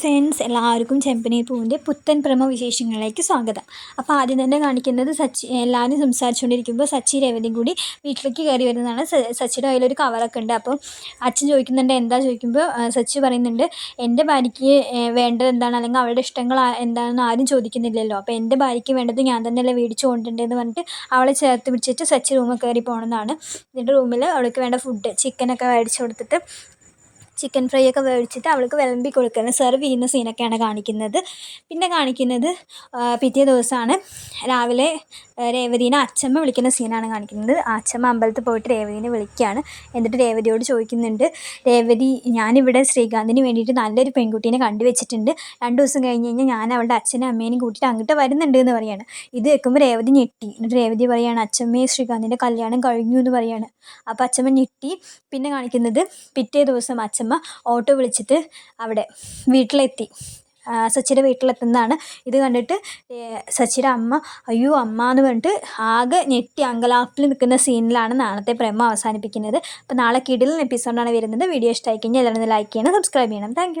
Friends എല്ലാവർക്കും ചെമ്പനെ പൂവിന്റെ പുത്തൻ പ്രമ വിശേഷങ്ങളിലേക്ക് സ്വാഗതം. അപ്പോൾ ആദ്യം തന്നെ കാണിക്കുന്നത് സച്ചി എല്ലാവരും സംസാരിച്ചുകൊണ്ടിരിക്കുമ്പോൾ സച്ചി രേവതി കൂടി വീട്ടിലേക്ക് കയറി വരുന്നതാണ്. സച്ചിയുടെ കയ്യിലൊരു കവറൊക്കെ ഉണ്ട്. അപ്പോൾ അച്ഛൻ ചോദിക്കുന്നുണ്ട് എന്താ ചോദിക്കുമ്പോൾ സച്ചി പറയുന്നുണ്ട് എന്റെ ഭാര്യയ്ക്ക് വേണ്ടത് എന്താണ്? അല്ലെങ്കിൽ അവളുടെ ഇഷ്ടങ്ങൾ എന്താണെന്ന് ആരും ചോദിക്കുന്നില്ലല്ലോ. അപ്പോൾ എന്റെ ഭാര്യയ്ക്ക് വേണ്ടത് ഞാൻ തന്നെയല്ലേ മേടിച്ചു കൊണ്ടിട്ടുണ്ടെന്ന് പറഞ്ഞിട്ട് അവളെ ചേർത്ത് പിടിച്ചിട്ട് സച്ചി റൂമിൽ കയറി പോകണമെന്നാണ് എന്നിട്ട് റൂമിൽ അവൾക്ക് വേണ്ട ഫുഡ് ചിക്കനൊക്കെ മേടിച്ചു കൊടുത്തിട്ട് ചിക്കൻ ഫ്രൈ ഒക്കെ മേടിച്ചിട്ട് അവൾക്ക് വിളമ്പി കൊടുക്കുന്ന സെർവ് ചെയ്യുന്ന സീനൊക്കെയാണ് കാണിക്കുന്നത്. പിന്നെ കാണിക്കുന്നത് പിറ്റേ ദിവസമാണ്. രാവിലെ രേവതീനെ അച്ചമ്മ വിളിക്കുന്ന സീനാണ് കാണിക്കുന്നത്. അച്ഛമ്മ അമ്പലത്തിൽ പോയിട്ട് രേവതീനെ വിളിക്കുകയാണ്. എന്നിട്ട് രേവതിയോട് ചോദിക്കുന്നുണ്ട് രേവതി ഞാനിവിടെ ശ്രീകാന്തിന് വേണ്ടിയിട്ട് നല്ലൊരു പെൺകുട്ടീനെ കണ്ടുവച്ചിട്ടുണ്ട്. രണ്ട് ദിവസം കഴിഞ്ഞ് കഴിഞ്ഞാൽ ഞാൻ അവളുടെ അച്ഛനും അമ്മേനെയും കൂട്ടിയിട്ട് അങ്ങോട്ട് വരുന്നുണ്ട് എന്ന് പറയാണ്. ഇത് വെക്കുമ്പോൾ രേവതി ഞെട്ടി. എന്നിട്ട് രേവതി പറയാണ് അച്ഛമ്മയെ ശ്രീകാന്തിന്റെ കല്യാണം കഴിഞ്ഞു എന്ന് പറയാണ്. അപ്പോൾ അച്ഛമ്മ ഞെട്ടി. പിന്നെ കാണിക്കുന്നത് പിറ്റേ ദിവസം അച്ഛമ്മ ഓട്ടോ വിളിച്ചിട്ട് അവിടെ വീട്ടിലെത്തി. സച്ചിയുടെ വീട്ടിലെത്തുന്നതാണ്. ഇത് കണ്ടിട്ട് സച്ചിയുടെ അമ്മ അയ്യോ അമ്മ എന്ന് പറഞ്ഞിട്ട് ആകെ ഞെട്ടി അങ്കലാപ്പിൽ നിൽക്കുന്ന സീനിലാണ് നാളത്തെ പ്രേമ അവസാനിപ്പിക്കുന്നത്. അപ്പോൾ നാളെ കിടിലൻ എപ്പിസോഡാണ് വരുന്നത്. വീഡിയോ ഇഷ്ടമായി കഴിഞ്ഞാൽ എല്ലാവരും ലൈക്ക് ചെയ്യണം സബ്സ്ക്രൈബ് ചെയ്യണം. താങ്ക്